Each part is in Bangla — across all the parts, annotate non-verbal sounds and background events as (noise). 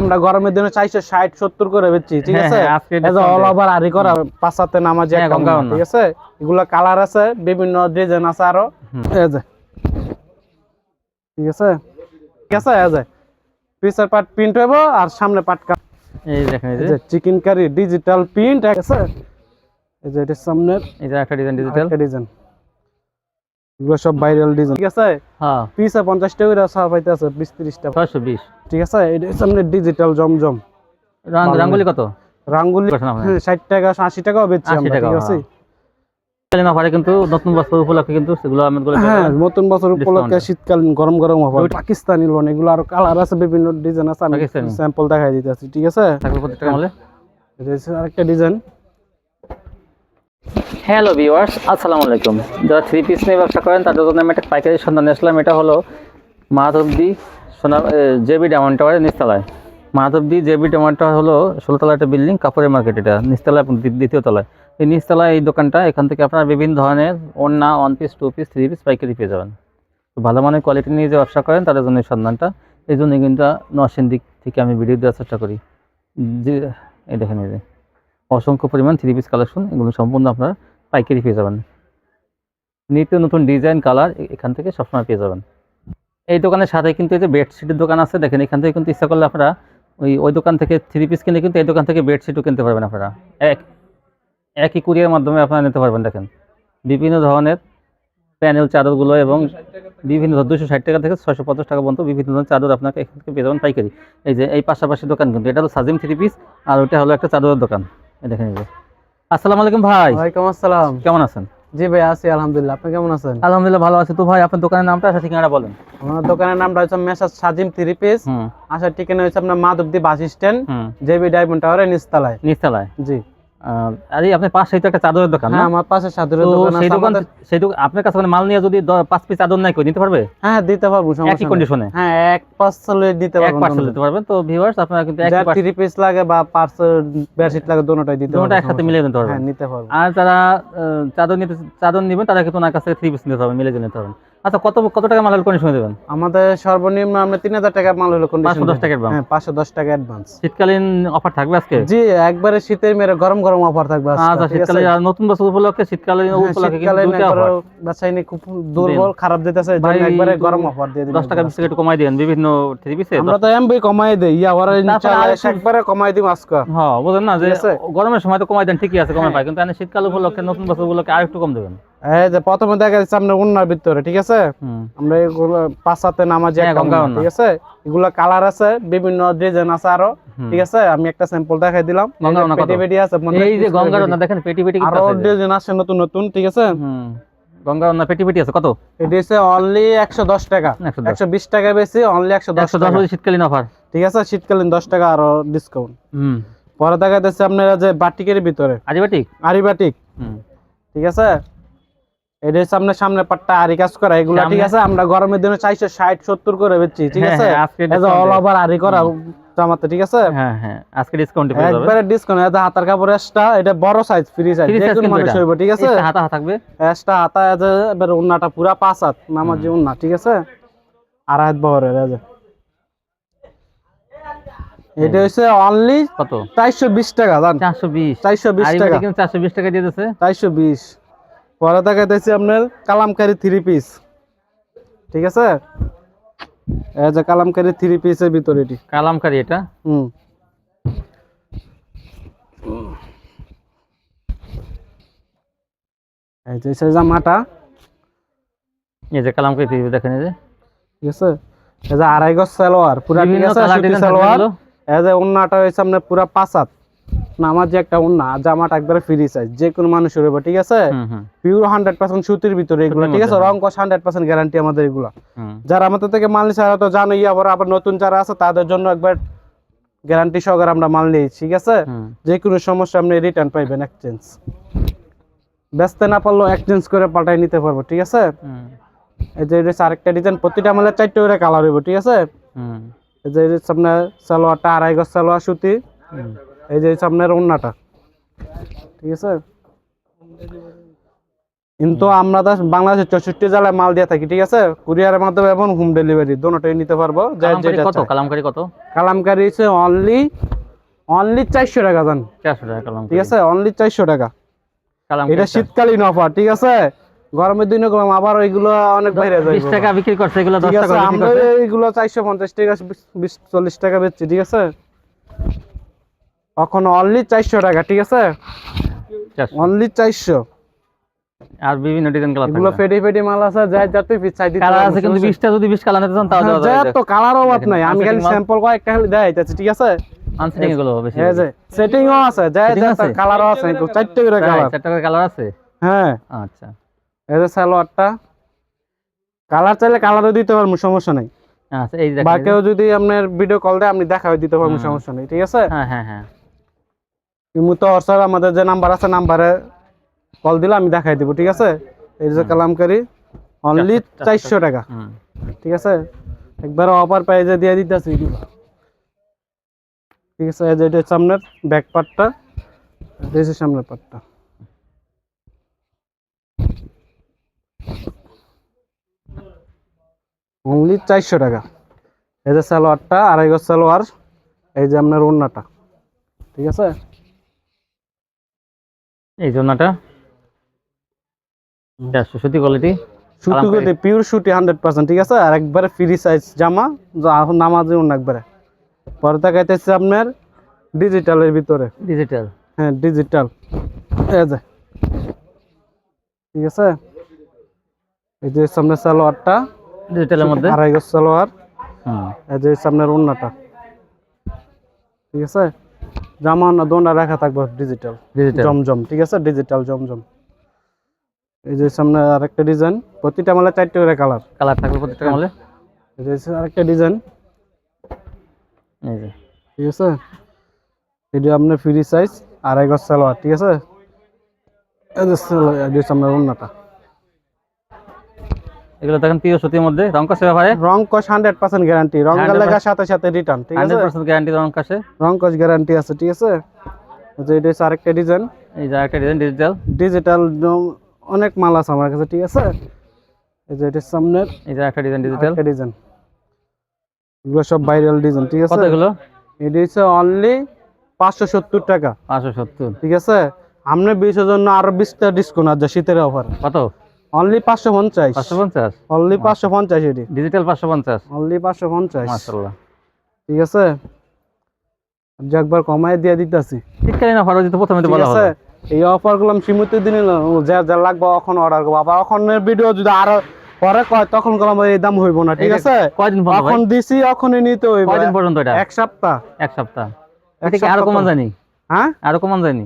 আমরা গরমের দিনে চারশো ষাট সত্তর করে বেচছি ঠিক হ্যাঁ, আছে? অল ওভার আরি করা পাঁচাতে নামাজি হ্যাঁ। ঠিক আছে? এগুলো কালার আছে বিভিন্ন ডিজাইন আছে আরও ঠিক আছে? ঠিক আছে পিসের পার্ট প্রিন্ট হইব আর সামনে পার্ট এই দেখেন এই যে চিকেন কারি ডিজিটাল প্রিন্ট আছে? এই যে এটার সামনে এই যে একটা ডিজাইন ডিজিটাল ডিজাইন এগুলো সব ভাইরাল ডিজাইন ঠিক আছে? হ্যাঁ। পিসে পঞ্চাশ টাকা করে সব পাইতে আছে টাকা ছয়শো বিশ। ঠিক আছে? এটার সামনে ডিজিটাল জমজম। রাঙ্গুলি কত? রাঙ্গুলি? হ্যাঁ ষাট টাকা আশি টাকাও বেচছি 80 আমরা ঠিক আছে? হ্যাঁ। শীতকালীন অফারে কিন্তু নতুন বছর উপলক্ষে কিন্তু সেগুলো আমি হ্যাঁ নতুন বছর উপলক্ষে Discount. শীতকালীন গরম গরম অফার পাকিস্তানি লোন এগুলো আর কালার আছে বিভিন্ন ডিজাইন আছে আমি স্যাম্পল দেখাই ঠিক আছে? থাকবে প্রত্যেকটা মলে আরেকটা ডিজাইন হ্যালো ভিউয়ার্স আসসালামু আলাইকুম যারা থ্রি পিস নিয়ে ব্যবসা করেন, তাদের জন্য আমি একটা পাইকারি সন্ধান আসলাম। এটা হলো মাধবদি সোনা জেবি ডায়মন্ড টাওয়ারের নিচতলায়। মাধবদি জেবি ডায়মন্ড টাওয়ার হলো ষোলোতলা একটা বিল্ডিং, কাপড়ের মার্কেট এটা, নিচতলায় দ্বিতীয় তলায়। এই নিচতলায় এই দোকানটা, এখান থেকে আপনারা বিভিন্ন ধরনের ওড়না one piece two piece three piece পাইকারি পেয়ে যাবেন। তো ভালো মানের কোয়ালিটি নিয়ে যে ব্যবসা করেন, তাদের জন্য এই সন্ধানটা। এই জন্য কিন্তু নরসিং দিক থেকে আমি ভিডিও দেওয়ার চেষ্টা করি। যে, এই যে, অসংখ্য পরিমাণ থ্রি পিস কালেকশন এগুলো সম্পূর্ণ আপনারা পাইকারি পেয়ে যাবেন। নিত্য নতুন ডিজাইন, কালার এখান থেকে সবসময় পেয়ে যাবেন। এই দোকানের সাথে কিন্তু এই যে বেডশিটের দোকান আছে, দেখেন এখান থেকে কিন্তু ইচ্ছা করলে আপনারা ওই ওই দোকান থেকে থ্রি পিস কিনে কিন্তু এই দোকান থেকে বেডশিটও কিনতে পারবেন আপনারা। এক একই কুরিয়ার মাধ্যমে আপনারা নিতে পারবেন, দেখেন। বিভিন্ন ধরনের প্যানেল, চাদরগুলো এবং বিভিন্ন দুশো ষাট টাকা থেকে ছয়শো পঞ্চাশ টাকা পর্যন্ত বিভিন্ন ধরনের চাদর আপনাকে এখান থেকে পেয়ে যাবেন পাইকারি। এই যে এই পাশাপাশি দোকান কিন্তু, এটা হলো সাজিম থ্রি পিস আর ওইটা হলো একটা চাদরের দোকান। দেখেন এই যে। আসসালামু আলাইকুম ভাই। ওয়ালাইকুম আসসালাম। কেমন আছেন? জি ভাই আছি আলহামদুলিল্লাহ। আপনি কেমন আছেন? আলহামদুলিল্লাহ ভালো আছি। তো ভাই আপনার দোকানের নামটা আছে ঠিকানাটা বলেন। আমার দোকানের নামটা হচ্ছে মেসাজ সাজিম থ্রি পিস। আসার ঠিকানা হচ্ছে আপনার Madhabdi bus stand JB diamond টাওয়ারের নিচতলায়। নিচতলায়। জি। আরে আপনার পাশেই তো একটা চাদরের দোকান না? হ্যাঁ আমার পাশে সাদরের তো দোকান সেই দোকান সেই দোকান আপনার কাছে মানে মাল নিয়ে যদি পিস চাদর নাই কই নিতে পারবে? হ্যাঁ দিতে পারব সমস্যা একই কন্ডিশনে হ্যাঁ এক পার্সেল দিতে এক পার্সেল দিতে পারবেন। তো ভিউয়ার্স আপনারা কিন্তু এক থ্রি পিস লাগে বা পার্সেল বেডশিট লাগে দোনোটাই দিতে দুটোটা পারব একসাথে মিলিয়ে নিতে পারবেন। হ্যাঁ নিতে পারব। আর যারা চাদর নিতে চাদর নেবেন তারা কিন্তু ওনার কাছ পিস নিতে হবে মিলে নিতে হবে। আচ্ছা কত কত টাকা মাল কন্ডিশনে দেবেন? আমাদের সর্বনিম্ন আমরা তিন হাজার টাকা মাল হলো পাঁচশো দশ টাকা advance। হ্যাঁ পাঁচশো দশ টাকা অ্যাডভান্স শীতকালীন অফার থাকবে আজকে? জি একবারে শীতের মেরে গরম গরম অফার থাকবে আজকে, আচ্ছা শীতকালে নতুন বছর উপলক্ষে শীতকালীন হ্যাঁ, উপলক্ষে কিন্তু একবারে offer। বাছাইনি খুব দুর্বল খারাপ দিতেছে জন্য একবারে গরম অফার দিয়ে দিন দশ টাকা বিশ টাকা একটু কমাই দিন বিভিন্ন থ্রি পিসে আমরা তো এমবি কমাই দেই ইয়া ওরা ইনশাআল্লাহ আরেকটু- একবারে কমাই দিম আজকে। হ্যাঁ বুঝলেন না যে গরমের সময় তো কমাই দেন ঠিকই আছে কমাই কমে পায় কিন্তু শীতকাল উপলক্ষে নতুন বছর উপলক্ষে আর একটু কম দেবেন। এই যে প্রথমে দেখা যাচ্ছে আপনার উন্নার ভিতরে ঠিক আছে? আমরা এগুলো পাঁচাতে নামাজি হ্যাঁ। ঠিক আছে? এগুলা কালার আছে বিভিন্ন ডিজাইন আছে আরও ঠিক আছে? আমি একটা স্যাম্পল দেখাই দিলাম? পেটি পেটি আছে এই যে গঙ্গার না দেখেন পেটি পেটি আরও। ডিজাইন আছে নতুন নতুন ঠিক আছে? গঙ্গা না পেটি পেটি আছে কত? এটি হচ্ছে অনলি একশো দশ টাকা। একশো দশ। একশো বিশ টাকা বেশি অনলি একশো দশ একশো দশ টাকা হচ্ছে শীতকালীন অফার ঠিক আছে? শীতকালীন দশ টাকা আরও ডিসকাউন্ট হুম। পরে দেখা যাচ্ছে আপনারা যে বাটিকের ভিতরে। আরিবাটিক? আরিবাটিক। ঠিক আছে? এটা হচ্ছে আপনার সামনে পাট্টা আরি কাজ করা এগুলা ঠিক আছে আমরা গরমের দিনে চারশো ষাট সত্তর করে বেচছি ঠিক আছে? আজকে এই যে discount অল ওভার আরি করা জামাতে ঠিক আছে? হ্যাঁ হ্যাঁ আজকে ডিসকাউন্টে পেয়ে যাবে। একবারে ডিসকাউন্ট এটা হাতার কাপড় এক্সট্রা এটা বড় সাইজ ফ্রি সাইজ যে কোনো মানুষ হইব ঠিক আছে? হাতা হাতা থাকবে? এক্সট্রা হাতা আছে এবার উন্নাটা পুরা পাঁচ হাত নামাজি উন্না ঠিক আছে? আর হাত বহরের এই এটা হচ্ছে অনলি কত? চারশো বিশ টাকা জান। চারশো বিশ। চারশো বিশ টাকা। কিন্তু চারশো বিশ টাকা দিয়ে পরে দেখাইতেছি আপনার কালামকারি থ্রি পিস ঠিক আছে? এই যে কালামকারি থ্রি পিসের ভিতরে এটি। কালামকারি এটা? হুম। এই যে সেই জামাটা এই যে কালামকারি TV দেখেন এই যে। ঠিক আছে? এই যে আড়াই গজ সালোয়ার পুরা ঠিক আছে সালোয়ার। এই যে হয়েছে আপনার পুরা পাঁচাত নামার যে একটা উন্না জামাটা একবারে ফ্রি সাইজ যে কোনো মানুষের হবে ঠিক আছে? পিওর হান্ড্রেড পার্সেন্ট সুতির ভিতরে এগুলো ঠিক আছে? রং কষ হান্ড্রেড পার্সেন্ট গ্যারান্টি আমাদের এগুলো। যারা আমাদের থেকে মাল নিচ্ছে তো জানোই আবার আবার নতুন যারা আছে তাদের জন্য একবার গ্যারান্টি সহকারে আমরা মাল নিই ঠিক আছে? যে কোনো সমস্যা আপনি রিটার্ন পাইবেন এক্সচেঞ্জ ব্যস্ত না পারলেও এক্সচেঞ্জ করে পাল্টাই নিতে পারব ঠিক আছে? এই যে এটা আরেকটা ডিজাইন প্রতিটা মালের চারটে করে কালার হইব ঠিক আছে? এই যে আপনার সালোয়ারটা আড়াই গজ সালোয়ার সুতি। এই যে সামনের ওন্নাটা ঠিক আছে? কিন্তু আমরা তো বাংলাদেশের চৌষট্টি জেলায় মাল দিয়ে থাকি ঠিক আছে? কুরিয়ারের মাধ্যমে এবং হোম ডেলিভারি দোনোটাই নিতে পারব কত? কালামকারি কত? কালামকারি হচ্ছে অনলি অনলি চারশো টাকা দান চারশো টাকা কালাম ঠিক আছে? অনলি চারশো টাকা। এটা শীতকালীন অফার ঠিক আছে? গরমের দিনে গেলাম আবার ওইগুলো অনেক বাইরে বিশ যাবে টাকা বিক্রি করছে এগুলো দশ ঠিক টাকা আমরা এইগুলো চারশো পঞ্চাশ টাকা বিশ- বিশ চল্লিশ টাকা বেচছি ঠিক আছে? এখন অনলি চারশো টাকা ঠিক আছে? অনলি চারশো। আর বিভিন্ন ডিজাইন কালার এগুলো ফেটি ফেটি মাল আছে যাই যা তুই চাই দিতে কালার আছে কিন্তু সমস্যা বিশটা যদি বিশ কালার নিতে চান তাও দেওয়া হ্যাঁ, যাবে। যা তো কালার অভাব নাই আমি খালি। স্যাম্পল কয়েকটা খালি দেখাই যাচ্ছে ঠিক আছে? আনসেটিং এগুলো বেশি এই যে সেটিংও আছে যাই Setting যা আছে? কালারও আছে চারটে করে কালার চারটা করে কালার আছে? হ্যাঁ। আচ্ছা। এই যে সালোয়ারটা কালার চাইলে কালারও দিতে পারব সমস্যা নাই। আচ্ছা এই বা দেখেন কেউ যদি আপনার ভিডিও কল দেয় আপনি দেখাও দিতে পারব সমস্যা নেই ঠিক আছে? হ্যাঁ হ্যাঁ হ্যাঁ। ইমুতো হোয়াটসঅ্যাপ আমাদের যে নাম্বার আছে নাম্বারে কল দিলে আমি দেখাই দিব ঠিক আছে? এই যে কালামকারি অনলি চারশো- টাকা। ঠিক আছে? একবার অফার প্রাইজে দিয়ে দিতেছি। এগুলো ঠিক আছে এই যে এটা আপনার ব্যাক পার্টটা এটা হচ্ছে সামনের পার্টটা অনলি চারশো টাকা। এই যে সালোয়ারটা আড়াই গজ সালোয়ার এই যে আপনার ওড়নাটা। ঠিক আছে? এই চারশো সুতি কোয়ালিটি সুতি কালামকারী। পিওর সুতি হান্ড্রেড পার্সেন্ট ঠিক আছে? আর একবারে ফ্রি সাইজ জামা যা এখন নামাজে অন্য একবারে। পরে তাকাইতেছে আপনার ডিজিটালের ভিতরে। ডিজিটাল হ্যাঁ ডিজিটাল এই যে। ঠিক আছে? এই যে সামনে সালোয়ারটা। ডিজিটালের মধ্যে। আড়াই গজ সালোয়ার। হুম এই যে সামনের ওড়নাটা ঠিক আছে? জামা না দোনটা রাখা থাকবে ডিজিটাল জমজম ঠিক আছে? ডিজিটাল জমজম। এই যে সামনে আরেকটা ডিজাইন প্রতিটা মালে চারটে করে কালার কালার থাকবে প্রত্যেকটা মলে? এটা হচ্ছে আরেকটা ডিজাইন এই যে। ঠিক আছে? এটা আপনার ফ্রি সাইজ আড়াই গজ সালোয়ার ঠিক আছে? এই যে আপনার ওড়নাটা। এগুলো দেখেন সুতির মধ্যে। রং রং গ্যারান্টি রং 100% সাথে সাথে রিটার্ন ঠিক আছে? হান্ড্রেড পার্সেন্ট গ্যারান্টি রং রং গ্যারান্টি আছে ঠিক আছে? এই যে এটা হচ্ছে আরেকটা ডিজাইন এই যে একটা ডিজাইন ডিজিটাল ডিজিটাল অনেক মাল আছে আমার কাছে ঠিক আছে? এই যে এটা সামনের এই যে একটা ডিজাইন ডিজিটাল আরেকটা ডিজাইন এগুলো সব ভাইরাল ডিজাইন ঠিক আছে? এগুলো এটা হচ্ছে অনলি পাঁচশো সত্তর টাকা। পাঁচশো সত্তর। ঠিক আছে? আপনি বিশের জন্য আরও বিশটা ডিসকাউন্ট আছে শীতের অফার কত? অনলি পাঁচশো পঞ্চাশ। পাঁচশো পঞ্চাশ? অনলি পাঁচশো পঞ্চাশ এটি। ডিজিটাল পাঁচশো পঞ্চাশ? অনলি পাঁচশো পঞ্চাশ। মাসাল্লাহ ঠিক আছে? যে একবার কমায় দিয়ে দিতেছি। শীতকালীন অফার যদি প্রথমে তো বলা আছে? এই অফারগুলো আমি সীমিত দিনে যা যা লাগবে এখন অর্ডার করব। আবার এখনের ভিডিও যদি আরও পরে কয় তখন গেলাম এই দাম হইব না ঠিক আছে? কয়দিন পর্যন্ত এখন দিছি এখনই নিতে হইব। কয়দিন পর্যন্ত এটা? এক সপ্তাহ। এক সপ্তাহ। এটা কি আরও কমান তো- হ্যাঁ? আরও কমান যায়নি?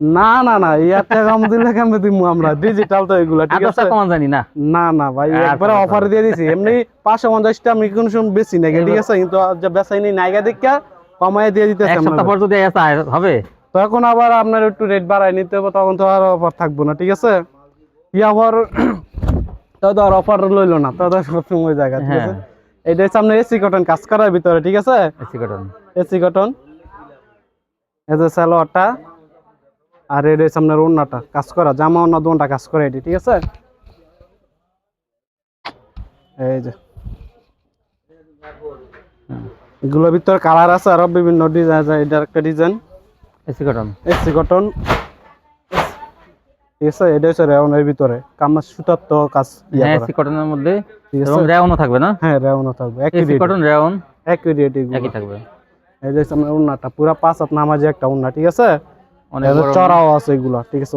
না না না ইয়ার টাকা কম দিলে কেমন আমরা? (laughs) ডিজিটাল তো এগুলা ঠিক আছে? কমান যায়নি না। না না ভাই একবারে অফার দিয়ে দিছি। এমনি পাঁচশো পঞ্চাশটা আমি কোনো সময় বেশি নাকি ঠিক আছে? কিন্তু যে বেচাই নেই নাইগা দেখা কমায় দিয়ে দিতেছে এক সপ্তাহ পর যদি আসা হবে? তখন আবার আপনার একটু রেট বাড়ায় নিতে হবে তখন তো আর অফার থাকব না ঠিক আছে? ই অফার তো আর অফার লইলো না তো সবসময় জায়গা ঠিক আছে? হ্যাঁ এটা হচ্ছে আপনার এসি কটন কাজ করার ভিতরে ঠিক আছে? এসি কটন এসি কটন এই যে সালোয়ারটা আর হচ্ছে আপনার ওড়নাটা কাজ করা জামা ওড়না দোনটা কাজ করে এটি ঠিক আছে? এই যে। এগুলোর ভিতরে কালার আছে আরও বিভিন্ন ডিজাইন আছে এটার একটা design AC cotton. AC cotton. ঠিক আছে এটা হচ্ছে রেওনের ভিতরে কামার সুতার তো কাজ হ্যাঁ এসি কটনের মধ্যে। এবং রেওনও থাকবে না? হ্যাঁ রেওনও থাকবে এসি কটন রেওন। একই রেট একই থাকবে। এই যে আপনার পুরা পাঁচ হাত নামাজি একটা উন্না ঠিক আছে? অনেক চড়াও আছে এগুলা ঠিক আছে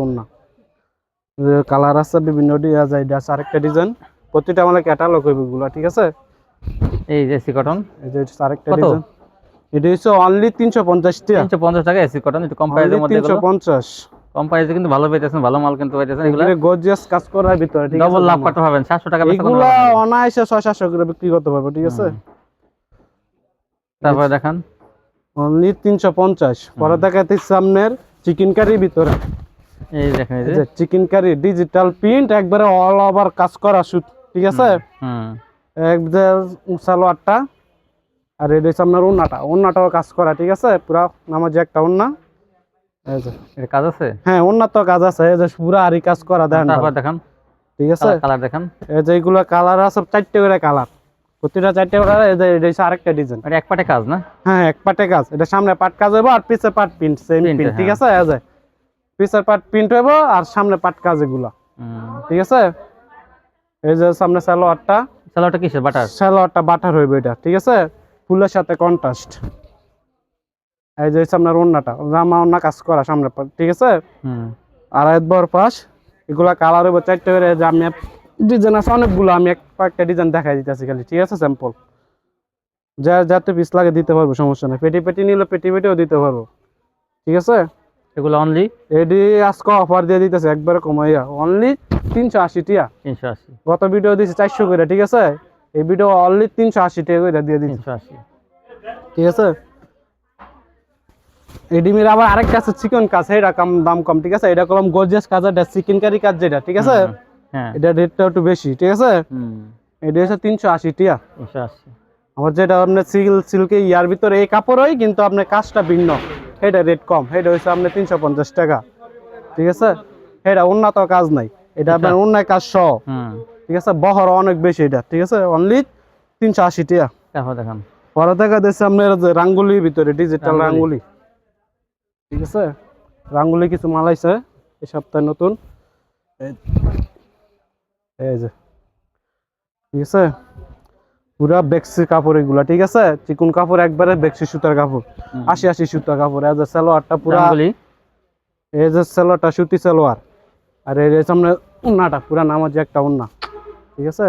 কালার আছে বিভিন্ন ডিজাইন আছে আরেকটা ডিজাইন প্রতিটা মানে ক্যাটালগ এগুলা ঠিক আছে? এই যে এসি কটন এই যে আরেকটা ডিজাইন এটা হচ্ছে অনলি তিনশো পঞ্চাশ টাকা তিনশো পঞ্চাশ টাকা এসি কটন একটু কম প্রাইসের মধ্যে তিনশো পঞ্চাশ। কম প্রাইসে কিন্তু ভালো পাইতেছেন ভালো মাল কিন্তু পাইতেছেন এগুলো। গর্জিয়াস কাজ করার ভিতরে ঠিক আছে? ডবল লাভ করতে পারবেন সাতশো টাকা বেচা এগুলা অনায়াসে করে বিক্রি করতে পারব ঠিক আছে? তারপরে দেখান। অনলি পরে দেখাতে সামনের। চিকেন কারির ভিতরে। এই দেখেন এই যে। চিকেন কারি ডিজিটাল প্রিন্ট একবারে অল ওভার কাজ করা শুট ঠিক আছে? হুম সালোয়ারটা আর এটা হচ্ছে আপনার ওন্নাটা। ওন্নাটাও কাজ করা ঠিক আছে? পুরা নামার যে একটা ওন্না। এই যে। এটা কাজ আছে? হ্যাঁ ওন্নার তো কাজ আছে। এই যে পুরা আরি কাজ করা তারপর দেখান। ঠিক আছে? কালার দেখান। এই যে এইগুলো কালার আছে চারটে করে কালার প্রতিটা চারটে আরেকটা ডিজাইন এটা এক পাটে কাজ না? হ্যাঁ এক পাটে কাজ। এটা সামনে পাট কাজ হইব আর পিছে পাট প্রিন্ট সেম প্রিন্ট ঠিক হ্যাঁ। আছে? এই যে পিছের পাট প্রিন্ট হইব আর সামনে পাট কাজ এগুলা। ঠিক আছে? এই যে সামনে সালোয়ারটা সালোয়ারটা কিসের? বাটার? সালোয়ারটা বাটার হইবে এটা ঠিক আছে? ফুলের সাথে কন্ট্রাস্ট এই যে আপনার ওন্নাটা জামা ওন্না কাজ করা সামনে ঠিক আছে? হুম। আর এক বর পাশ এগুলা কালার হইব চারটে করে যে আমি ডিজাইন আছে অনেকগুলো। আমি এক কয়েকটা ডিজাইন দেখাই দিতেছি খালি ঠিক আছে স্যাম্পল যা যাতে পিস লাগে দিতে পারব সমস্যা নেই। পেটি পেটি নিলে পেটি পেটিও দিতে পারব ঠিক আছে? এগুলো অনলি এডি আজকে অফার দিয়ে দিতেছে একবারে কমাইয়া। অনলি তিনশো আশি টিয়া। তিনশো আশি। গত ভিডিও দিয়েছি চারশো করে ঠিক আছে? এই ভিডিও অনলি তিনশো আশি টাকা করে দিয়ে দিচ্ছি তিনশো আশি। ঠিক আছে? এডিমির আবার আরেকটা আছে চিকন কাজ এটা কম দাম কম ঠিক আছে? এটা কলম গর্জিয়াস কাজ এটা চিকেন কারি কাজ যেটা ঠিক আছে? এটা রেটটা একটু বেশি ঠিক আছে? হুম। এটা হচ্ছে তিনশো আশি টিয়া। আমার যেটা আপনার সিল্ক সিল্কে ইয়ার ভিতরে এই কাপড়ই কিন্তু আপনার কাজটা ভিন্ন। এটা রেট কম এটা হচ্ছে আপনার তিনশো পঞ্চাশ টাকা। ঠিক আছে? এটা উন্নত কাজ নাই। এটা আপনার অন্যায় কাজ সহ। ঠিক আছে? বহর অনেক বেশি এটা ঠিক আছে? অনলি তিনশো আশি টিয়া। দেখান। পরে দেখা যাচ্ছে আপনার যে রাঙ্গুলির ভিতরে ডিজিটাল রাঙ্গুলি। রাঙ্গুলি। ঠিক আছে? রাঙ্গুলি কিছু মাল আইছে এই সপ্তাহে নতুন। এই- যে ঠিক আছে? পুরা বেক্সি কাপড় এগুলা ঠিক আছে? চিকুন কাপড় একবারে বেক্সি সুতার কাপড়। আশি আশি সুতার কাপড়। এই যে সালোয়ারটা পুরা এই যে সালোয়ারটা সুতি সালোয়ার। আর এই সামনে উন্নাটা পুরা নামাজি একটা উন্না ঠিক আছে?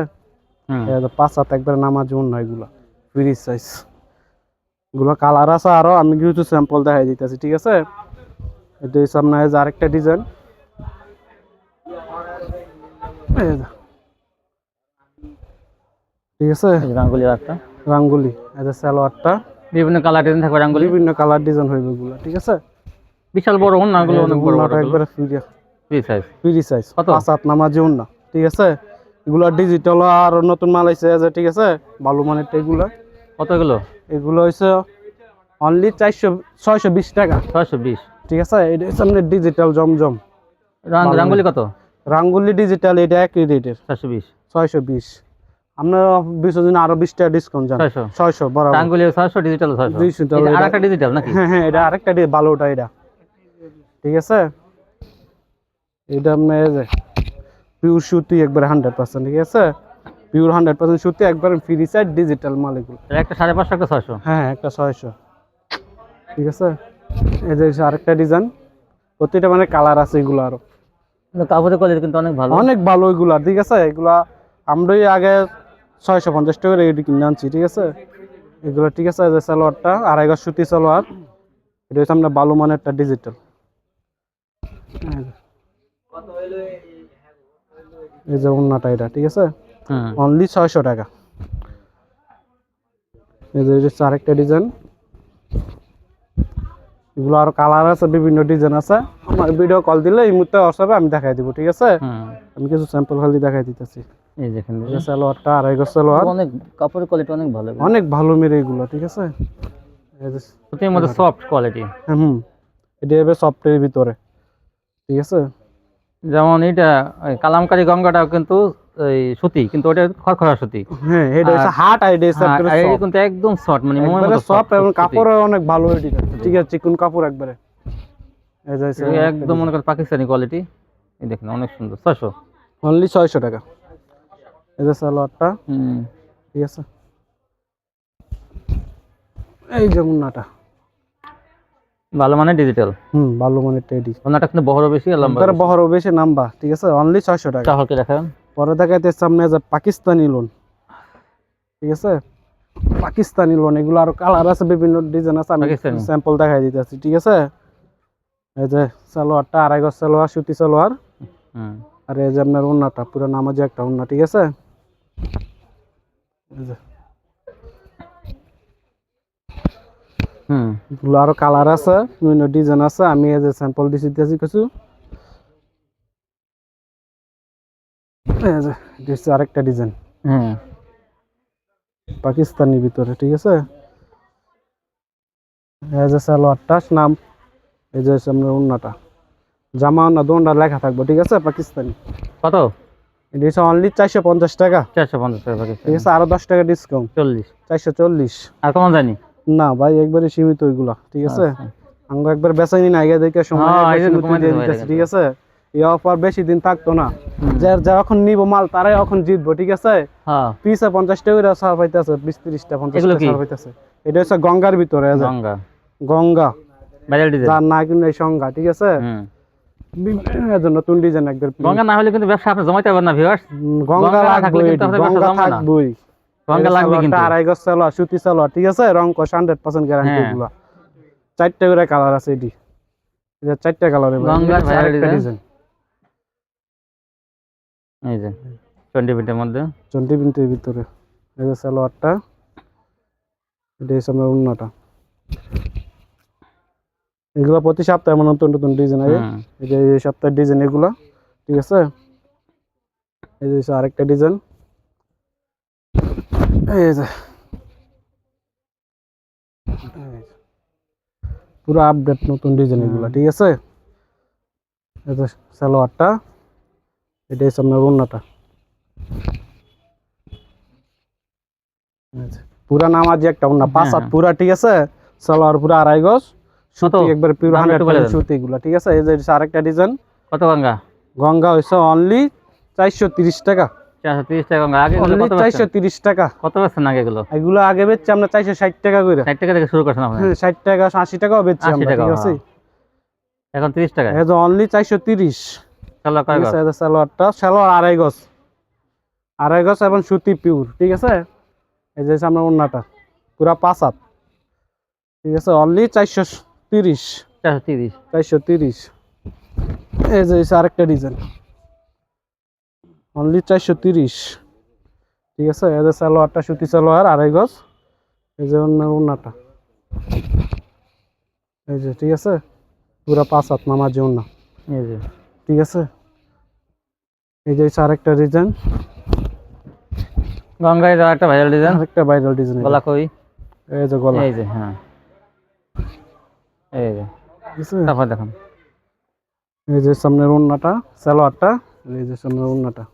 এই যে পাঁচ হাত একবারে নামাজ উন্না এগুলা ফ্রি সাইজ এগুলো কালার আছে আরও আমি কিছু স্যাম্পল দেখাই দিতেছি ঠিক আছে? এটা আপনার এই যে আরেকটা ডিজাইন ঠিক আছে? রাঙ্গুলি একটা রাঙ্গুলি এই যে সালোয়ারটা। বিভিন্ন কালার ডিজাইন থাকবে রাঙ্গুলি? বিভিন্ন কালার ডিজাইন হইবে এগুলো ঠিক আছে? বিশাল বড় হন নাগুলো অনেক বড় বড় একবারে free free size free size কত? হাত নামাজি উন্না ঠিক আছে? এগুলো ডিজিটাল আর নতুন মাল আইছে যে ঠিক আছে? ভালো মানের এগুলো। কত এগুলো? এগুলো হচ্ছে অনলি চারশো ছয়শো বিশ টাকা। ছয়শো বিশ। ঠিক আছে? এটা হচ্ছে আপনার ডিজিটাল জমজম। রাঙ্গুলি কত? রাঙ্গুলি ডিজিটাল এটা একই রেটের ছয়শো বিশ। ছয়শো বিশ। আপনার বিশ আরও বিশ টাকা ডিসকাউন্ট জান। ছয়শো। বরাবর। রাঙ্গুলি ছয়শো ডিজিটাল ছয়শো। Digital আর একটা ডিজিটাল নাকি? হ্যাঁ হ্যাঁ এটা আরেকটা ভালোটা এটা। ঠিক আছে? এটা আপনার পিওর সুতি একবারে হান্ড্রেড পার্সেন্ট ঠিক আছে? পিওর হান্ড্রেড পার্সেন্ট সুতি একবারে ফ্রি সাইড ডিজিটাল মাল এগুলো একটা সাড়ে পাঁচশো একটা ছয়শো? হ্যাঁ হ্যাঁ, একটা ছয়শো। ঠিক আছে? এই যে আরেকটা ডিজাইন প্রতিটা মানে কালার আছে এগুলো আরও। কাপড়ের কোয়ালিটি কিন্তু অনেক ভালো। অনেক ভালো এগুলা ঠিক আছে? এগুলা আমরাই আগে ছয়শো পঞ্চাশ টাকা রেডি কিনে আনছি ঠিক আছে? এগুলো ঠিক আছে যে সালোয়ারটা আড়াই গজ সুতি সালোয়ার। এটা হচ্ছে আমরা ভালো মানের একটা ডিজিটাল এই যে উন্নাটা এটা ঠিক আছে? অনলি ছয়শো টাকা। এই যে হচ্ছে আরেকটা ডিজাইন এগুলো আর কালার আছে বিভিন্ন ডিজাইন আছে। আমার ভিডিও কল দিলে এই মুহূর্তে হোয়াটসঅ্যাপে আমি দেখাই দিব ঠিক আছে? হুম আমি কিছু স্যাম্পল খালি দেখাই দিতেছি। এই দেখেন সালোয়ারটা আড়াই গজ সালোয়ার। অনেক কাপড়ের কোয়ালিটি অনেক ভালো অনেক ভালো মেরে এগুলো ঠিক আছে? এই যে মধ্যে সফট কোয়ালিটি হুম, হুম। এটা হবে সফটের ভিতরে ঠিক আছে? যেমন এটা কালামকারী গঙ্গাটাও কিন্তু এই সুতি কিন্তু ওটা খরখরা সুতি। হ্যাঁ এটা হচ্ছে এটা হ্যাঁ। কিন্তু একদম সফট মানে একবারে মতো সফট এবং সুতি। কাপড় অনেক ভালো ঠিক আছে চিকুন কাপড় একবারে। এই যে একদম মনে করেন পাকিস্তানি কোয়ালিটি এই দেখেন অনেক সুন্দর ছয়শো। অনলি ছয়শো টাকা। এই যে সালোয়ারটা। হুম। ঠিক আছে? এই যে মুন্নাটা ভালো মানে ডিজিটাল হুম ভালো মানের টেডি ওনাটা কিন্তু বহরও বেশি আর লম্বা তার বহরও বেশি নাম্বা ঠিক আছে? অনলি ছয়শো টাকা। চাহলকে দেখাবেন? পরে দেখাইতে সামনে যে পাকিস্তানি লোন ঠিক আছে? পাকিস্তানি লোন এগুলো আরও কালার আছে বিভিন্ন ডিজাইন আছে আমি স্যাম্পল দেখাই দিতেছি ঠিক আছে? এই যে সালোয়ারটা আড়াই গজ সালোয়ার সুতি সালোয়ার। হুম। আর এই যে আপনার উন্নাটা পুরো নামাজি একটা উন্না ঠিক আছে? হুম। এগুলো আরও কালার আছে বিভিন্ন ডিজাইন আছে আমি এই যে স্যাম্পল দিছি দিতেছি কিছু। হচ্ছে আরেকটা ডিজাইন হুম। পাকিস্তানি ভিতরে ঠিক আছে? এই যে সালোয়ারটা নাম এই যে হচ্ছে আপনার জামা না দোনটা লেখা থাকব ঠিক আছে? পাকিস্তানি। কত? এটা হচ্ছে অনলি চারশো পঞ্চাশ টাকা। চারশো পঞ্চাশ টাকা ঠিক আছে আরও দশ টাকা ডিসকাউন্ট চল্লিশ। চারশো চল্লিশ। আর কমন যায়নি না ভাই একবারে সীমিত ওইগুলা ঠিক আছে? আচ্ছা। আমরা একবার বেচাইনি না আগে দেখে সময় হ্যাঁ, ঠিক আছে? এই অফার বেশি দিন থাকতো না। যার যখন নিব মাল তারাই এখন জিতবো ঠিক আছে? হ্যাঁ। পিসে পঞ্চাশ টাকা ছাড় পাইতেছে বিশ ত্রিশটা পঞ্চাশ পাইতেছে। এটা হচ্ছে গঙ্গার ভিতরে গঙ্গা। গঙ্গা। যার না কিন্তু এই সংজ্ঞা ঠিক আছে? এর নতুন ডিজাইন একবার গঙ্গা না হলে কিন্তু ব্যবসা আপনি জমাইতে পারবেন না ভিউয়ার্স গঙ্গা গঙ্গা লাগবে গঙ্গা। থাকবই। গঙ্গা লাগবে কিন্তু। আড়াই গজ চালো সুতি চালো ঠিক আছে? রং কষ হান্ড্রেড পার্সেন্ট গ্যারান্টি। এগুলা। চারটে করে কালার আছে এটি। এটা চারটে কালার variety ডিজাইন। এই যে টোয়েন্টি ফিটের মধ্যে। চন্টি বিনটির ভিতরে। এই যে সালোয়ারটা এটা হচ্ছে আপনার অন্যটা এগুলো প্রতি সপ্তাহে আমার নতুন নতুন ডিজাইন আছে এই যে এই সপ্তাহের ডিজাইন এগুলো ঠিক আছে? এই যে আরেকটা ডিজাইন এই যে। পুরো আপডেট নতুন ডিজাইন এগুলো ঠিক আছে? এই যে সালোয়ারটা এটা হচ্ছে আপনার অন্যটা এই যে, পুরা নামাজি একটা অন্য পাঁচ হাত হ্যাঁ। পুরা ঠিক আছে? সালোয়ার পুরা আড়াই গজ। সুতি? একবার পিওর দামটা হান্ড্রেড একটু বলে দেন। সুতি এগুলো ঠিক আছে? এই যে আরেকটা ডিজাইন কত গঙ্গা? গঙ্গা হচ্ছে অনলি চারশো তিরিশ টাকা। চারশো তিরিশ টাকা গঙ্গা। আগে কত চারশো বেচছেন? তিরিশ টাকা। কত বেচছেন আগে এগুলো? এগুলো আগে বেচছি আমরা চারশো ষাট টাকা করে। ষাট টাকা থেকে শুরু করছেন আপনি? হ্যাঁ টাকা আশি টাকাও বেচছি আমরা ঠিক আছে। এখন তিরিশ টাকা? এই যে অনলি চারশো তিরিশ। চলো কয় গজ? সালোয়ারটা সালোয়ার আড়াই গজ। আড়াই গজ এবং সুতি পিওর ঠিক আছে? এই যে আপনার ওন্নাটা পুরা পাঁচ হাত। ঠিক আছে অনলি চারশো তিরিশ। চারশো তিরিশ। চারশো তিরিশ। এই যে আরেকটা ডিজাইন। অনলি চারশো তিরিশ। ঠিক আছে? এই যে সালোয়ারটা সুতি সালোয়ার আড়াই গজ। এই যে অন্য ওন্নাটা এই যে ঠিক আছে? পুরা পাঁচ হাত নামাজি ওন্না এই যে। ঠিক আছে? এই যে হচ্ছে আরেকটা ডিজাইন। গঙ্গায় একটা ভাইরাল ডিজাইন। আরেকটা ভাইরাল ডিজাইন। গলা কই? এই যে গলা। এই যে হ্যাঁ। এই যে তারপর দেখুন। এই যে সামনের ওন্নাটা সালোয়ারটা এই যে সামনের ওন্নাটা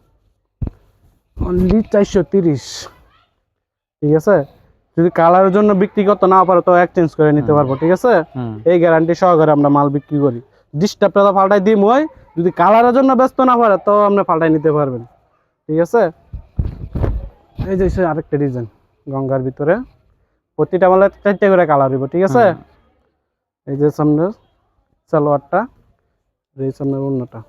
অনলি চারশো তিরিশ। ঠিক আছে? যদি কালারের জন্য বিক্রি করতে না পারো তো এক্সচেঞ্জ করে নিতে পারব ঠিক আছে? এই গ্যারান্টি সহকারে আমরা মাল বিক্রি করি। ডিস্টার্বটা তো পাল্টাই দিম ওই। যদি কালারের জন্য ব্যস্ত না পারে তো আপনি পাল্টাই নিতে পারবেন। ঠিক আছে? এই যে আরেকটা ডিজাইন গঙ্গার ভিতরে। প্রতিটা মালে চারটে করে কালার হইব ঠিক আছে। এই যে সামনের সালোয়ারটা এই সামনের অন্যটা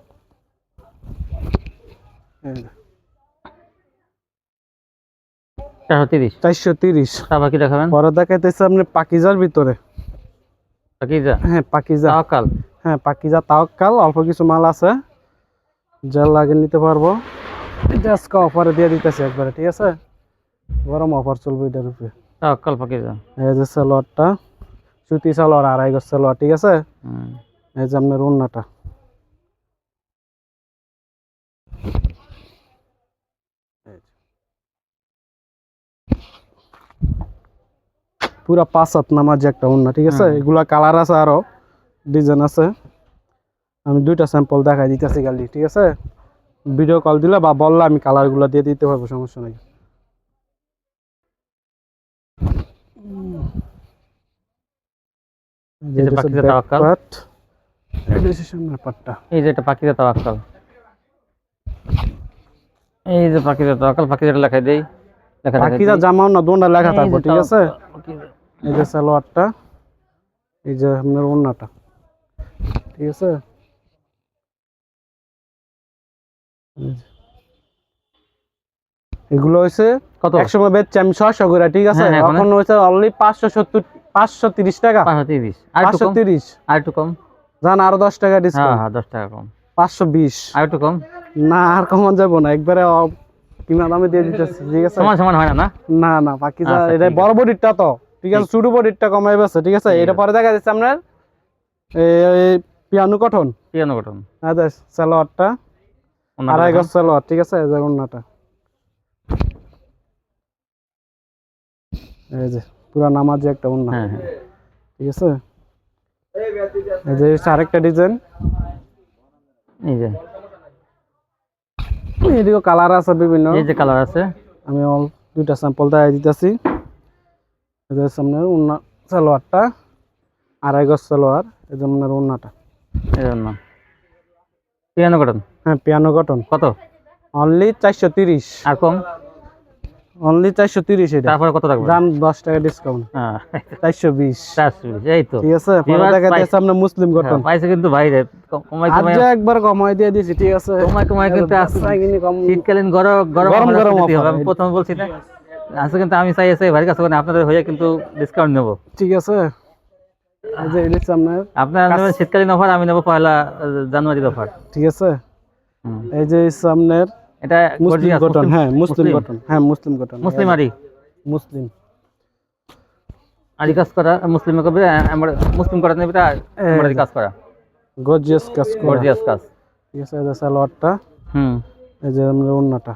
চারশো তিরিশ। চারশো তিরিশ। তারপর দেখাবেন? পরে দেখাইতেছে আপনি পাকিজার ভিতরে। যা হ্যাঁ পাকিজা। তাওয়াক্কাল? হ্যাঁ পাকিজা তাওকাল অল্প কিছু মাল আছে। যা লাগে নিতে পারব। আজকে অফারে দিয়ে দিতেছে একবারে ঠিক আছে? গরম অফার চলবে এটার উপরে। তাওয়াক্কাল পাকিজা। এই যে সালোয়ারটা। সুতি সালোয়ার আড়াই গজ সালোয়ার ঠিক আছে? এই যে আপনার ওন্নাটা পুরা পাঁচ সাত হাত নামাজ একটা ওন্না ঠিক আছে? এগুলা কালার আছে আরও ডিজাইন আছে। আমি দুইটা স্যাম্পল দেখাই দিতেছি গালি ঠিক আছে? ভিডিও কল দিলে বা বললে আমি কালারগুলো দিয়ে দিতে পারব সমস্যা নেই। এই যে পাকিজা তাওয়াক্কাল। এটা হচ্ছে সামনের পাটটা। এই যে এটা পাকিজা তাওয়াক্কাল এই যে পাকিজা তাওয়াক্কাল পাকিজাটা লেখাই দেই। লেখা দেখাই জামাও না দোনটা লেখা এই যে ঠিক আছে? এই যে সালোয়ারটা এই যে আপনার ওন্নাটা ঠিক আছে? এগুলো হয়েছে কত? একসময় বেচছি আমি ছশো করে ঠিক আছে? হ্যাঁ, হ্যাঁ, এখন? এখন হয়েছে অনলি পাঁচশো সত্তর পাঁচশো তিরিশ টাকা। পাঁচশো তিরিশ। আর একটু পাঁচশো কম তিরিশ। আর একটু কম? জান আরও দশ টাকা হ্যাঁ ডিসকাউন্ট হ্যাঁ দশ টাকা কম। পাঁচশো বিশ। আর একটু কম? না আর কমন যাব না একবারে কিনা দামে দিয়ে দিতেছি ঠিক আছে? সমান সমান হয় না না? না বাকি যা আচ্ছা, এটা বড় বডিরটা তো ঠিক আছে? ছোট বডিরটা কমাই বেছে ঠিক আছে? এটা পরে দেখা যাচ্ছে আপনার এই পিয়ানো কটন? Piano cotton. আচ্ছা সালোয়ারটা। ওনাটা আড়াই গজ সালোয়ার ঠিক আছে? এই যে ওন্নাটা। এই যে। পুরা নামাজি একটা ওন্না হ্যাঁ হ্যাঁ। ঠিক আছে? এই যে আরেকটা ডিজাইন এই যে। এদিকে কালার আছে বিভিন্ন। এই যে কালার আছে। আমি অল দুইটা স্যাম্পল দেখাই দিতেছি। এদের সামনে উন্না সালোয়ারটা আড়াই গজ সালোয়ার এই যে আপনার উন্নাটা এই জন্য পিয়ানো কটন হ্যাঁ পিয়ানো কটন কত? অনলি চারশো তিরিশ। আর কম? অনলি চারশো তিরিশ এটা। তারপরে কত রাখবেন দাম দশ টাকা ডিসকাউন্ট হ্যাঁ। এই তো। ঠিক আছে পরে Viewers দেখা price- আপনার মুসলিম হ্যাঁ, পাইছে কিন্তু বাইরে। ক- কমাই কমাই একবার কমাই দিয়ে দিছি ঠিক আছে। কমাই কমাই কিন্তু আসছে। বেচাকেনি কম শীতকালীন গরম গরম গরম হবে। আমি প্রথম বলছি না। আজকে কিন্তু আমি চাই আছে ভাই কাছে আপনাদের হয়ে কিন্তু ডিসকাউন্ট নেব। ঠিক আছে। এই আপনার। শীতকালীন অফার আমি নেব পয়লা জানুয়ারির অফার ঠিক আছে। এই যে সামনের এটা মুসলিম gorgeous, কটন মুসলিম- হ্যাঁ মুসলিম মুসলিম। কটন হ্যাঁ মুসলিম কটন মুসলিম আরি মুসলিম। আরি কাজ করা মুসলিম কবে আমরা মুসলিম করা নেবে আমরা কাজ করা। গর্জিয়াস কাজ করা। গর্জিয়াস কাজ। ঠিক আছে এই যে সালোয়ারটা হুম। এই যে আমাদের ওন্নাটা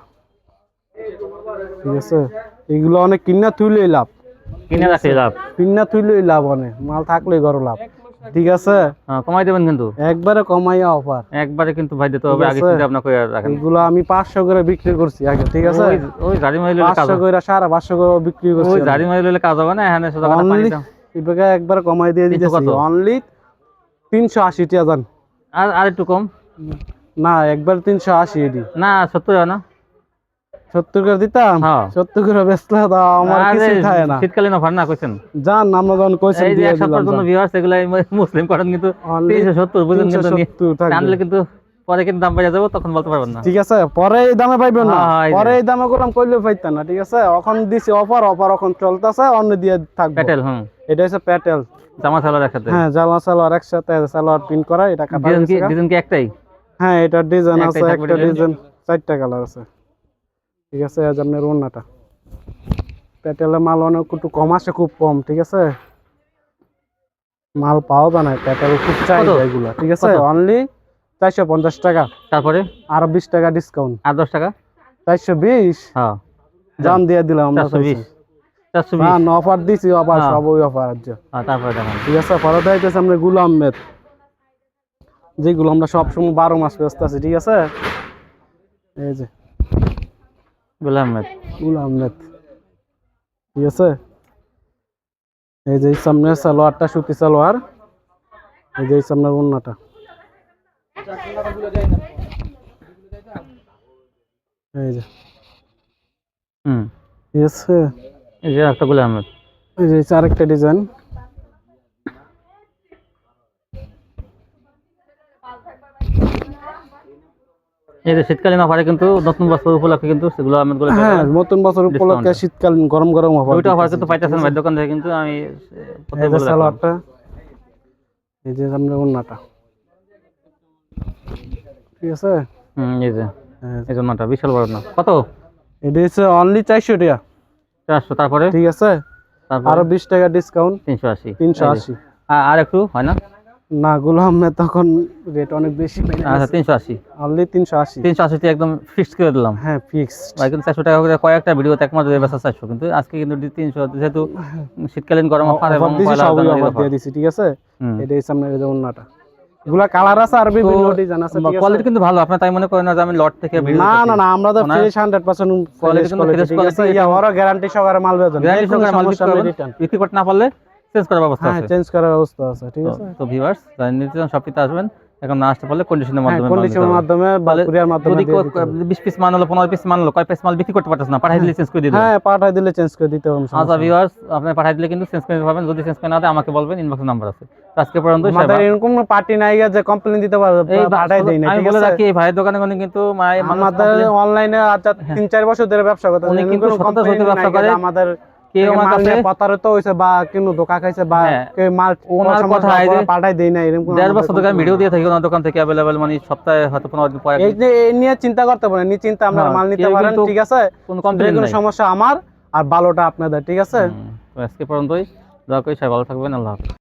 ঠিক আছে? এগুলো অনেক কিনা তুইলেই লাভ। কিনে রাখতে লাভ। কিনা তুইলেই লাভ অনেক। মাল থাকলেই গরো লাভ। ঠিক আছে? হ্যাঁ, কমাই দেবেন কিন্তু? একবারে কমাইয়া অফার। একবারে কিন্তু ভাই দিতে হবে আগে। থেকে আপনার করে রাখেন। এগুলো আমি পাঁচশো করে বিক্রি করছি আগে ঠিক আছে? ওই গাড়ি মারি লইলে কাজ পাঁচশো হবে। করে সাড়ে পাঁচশো করে বিক্রি করছি ওই গাড়ি মারি লইলে কাজ হবে না এখানে শুধু পানি দাও। এবারে একবার কমাই দিয়ে দিতেছি? অনলি তিনশো আশি টাকা জান আর আর একটু কম? না একবার তিনশো আশি এটি না সত্তর হয় না। সত্তর করে দিতাম হ্যাঁ। সত্তর করে বেচলে তো আমার কিছু থাকে না। শীতকালীন অফার না কইছেন? জান আমরা যখন কইছি এই যে এক সপ্তাহের জন্য ভিউয়ার্স এগুলো মুসলিম করেন কিন্তু Only তিনশো কিন্তু নিয়ে- 370 থাকবে। জানলে কিন্তু পরে কিন্তু দাম বেড়ে যাব তখন বলতে পারবেন না। ঠিক আছে পরে এই দামে পাইবেন না। হ্যাঁ। পরে এই দামে করলাম কইলে পাইতেন না ঠিক আছে? এখন দিছি অফার অফার এখন চলতেছে অন্য দিয়ে থাকবে। প্যাটেল হুম। এটা হচ্ছে প্যাটেল জামা সালোয়ার একসাথে? হ্যাঁ জামা সালোয়ার একসাথে সালোয়ার প্রিন্ট করা এটা কাটা। ডিজাইন কি একটাই? হ্যাঁ এটা ডিজাইন আছে একটা ডিজাইন চারটা কালার আছে। ঠিক আছে আজ আপনার ওন্নাটা প্যাটেলের মাল অনেক একটু কম আসে খুব কম ঠিক আছে? মাল পাওয়া যায় না প্যাটেল খুব কত? এগুলো ঠিক আছে? অনলি চারশো পঞ্চাশ টাকা। তারপরে? আর বিশ টাকা ডিসকাউন্ট আর দশ টাকা? চারশো বিশ? হ্যাঁ। দাম দিয়ে দিলাম আমরা চারশো বিশ। চারশো অফার দিছি অফার হ্যাঁ। সব ওই অফার আছে। হ্যাঁ তারপরে ঠিক আছে পরে দেখতেছে আমরা যেগুলো আমরা সবসময় বারো মাস ব্যস্ত আছি ঠিক আছে? এই যে। গুলাম আহমেদ। গুলো আহমেদ। ঠিক আছে? এই যে সামনে সালোয়ারটা সুতি সালোয়ার। এই যে সামনে ওন্নাটা এই যে। হুম। ঠিক আছে? এই যে একটা আহমেদ। এই যে আরেকটা ডিজাইন। এই যে শীতকালীন অফারে কিন্তু নতুন বছর উপলক্ষে কিন্তু সেগুলো হ্যাঁ নতুন বছর উপলক্ষে শীতকালীন গরম গরম অফার অফার কিন্তু পাইতেছেন ভাই দোকান থেকে কিন্তু আমি এই যে সালোয়ারটা এই যে সামনে ওন্নাটা ঠিক আছে? হুম এই যে হ্যাঁ, এই জন্যটা বিশাল বড় না কত? এটা হচ্ছে অনলি চারশো টাকা। চারশো তারপরে? ঠিক আছে? আরও বিশ টাকা ডিসকাউন্ট তিনশো আশি। তিনশো এই যে। আশি। আ- আর একটু হয় না? না গুলাম তখন রেট অনেক বেশি আচ্ছা তিনশো আশি। অনলি তিনশো আশি। তিনশো আশিতে একদম করে দিলাম। হ্যাঁ ফিক্স ভাই কিন্তু চারশো টাকা করে কয়েকটা ভিডিওতে একমাত্র চারশো। কিন্তু আজকে কিন্তু তিনশো যেহেতু শীতকালীন গরম অফার এবং offer। দিয়ে দিছি ঠিক আছে? সামনে এই যে ওন্নাটা এগুলা কালার আছে আর বিভিন্ন ডিজাইন আছে কোয়ালিটি কিন্তু ভালো তাই মনে করেন না যে আমি লট থেকে না না না আমরা তো ফ্রেশ কিন্তু ইয়া ওরা গ্যারান্টি সহকারে মাল বেচেন গ্যারান্টি সহকারে মাল বিক্রি করবেন। রিটার্ন বিক্রি করতে না পারলে চেঞ্জ করার ব্যবস্থা হ্যাঁ আছে। চেঞ্জ করার ব্যবস্থা আছে ঠিক আছে? তো ভিউয়ার্স যারা নিতে চান সবটিতে আসবেন এখন না আসতে পারলে কন্ডিশনের হ্যাঁ মাধ্যমে কন্ডিশনের মাধ্যমে বা কুরিয়ার মাধ্যমে যদি দিয়ে দিতে হবে। বিশ পিস মাল হলো পনেরো পিস মাল হলো কয় পিস মাল বিক্রি করতে পারতেছ না? পাঠাই দিলে চেঞ্জ করে দেবেন হ্যাঁ পাঠাই দিলে চেঞ্জ করে দিতে হবে আচ্ছা ভিউয়ার্স আপনি পাঠাই দিলে কিন্তু চেঞ্জ করে দিতে পারবেন। যদি চেঞ্জ করে না দেয় আমাকে বলবেন ইনবক্স নাম্বার আছে। আজকে পর্যন্ত আমাদের এরকম পার্টি নাই যে কমপ্লেন দিতে পারবে পাঠাই দেই না আমি ঠিক বলে আছে? রাখি এই ভাইয়ের দোকানে কোনো কিন্তু আমাদের অনলাইনে আচ্ছা তিন চার বছর ধরে ব্যবসা করতে উনি কিন্তু সততা ব্যবসা করে। আমাদের কেউ আমার কাছে প্রতারিত হয়েছে বা কোনো ধোকা খাইছে বা হ্যাঁ। কেউ মাল ওনার কথা এই হওয়ার যে পর পাঠাই দেই না এরকম দেড় বছর দোকান ভিডিও দিয়ে থাকি ওনার দোকান থেকে অ্যাভেলেবেল মানে সপ্তাহে হয়তো পনেরো দিন পরে এই যে এই নিয়ে চিন্তা করতে পারেন নি চিন্তা আপনারা হ্যাঁ, মাল নিতে পারেন ঠিক আছে? কোনো যে কমপ্লেন কোনো সমস্যা আমার আর ভালোটা আপনাদের ঠিক আছে? আজকে পর্যন্তই। দয়া করে সবাই ভালো থাকবেন আল্লাহ হাফেজ।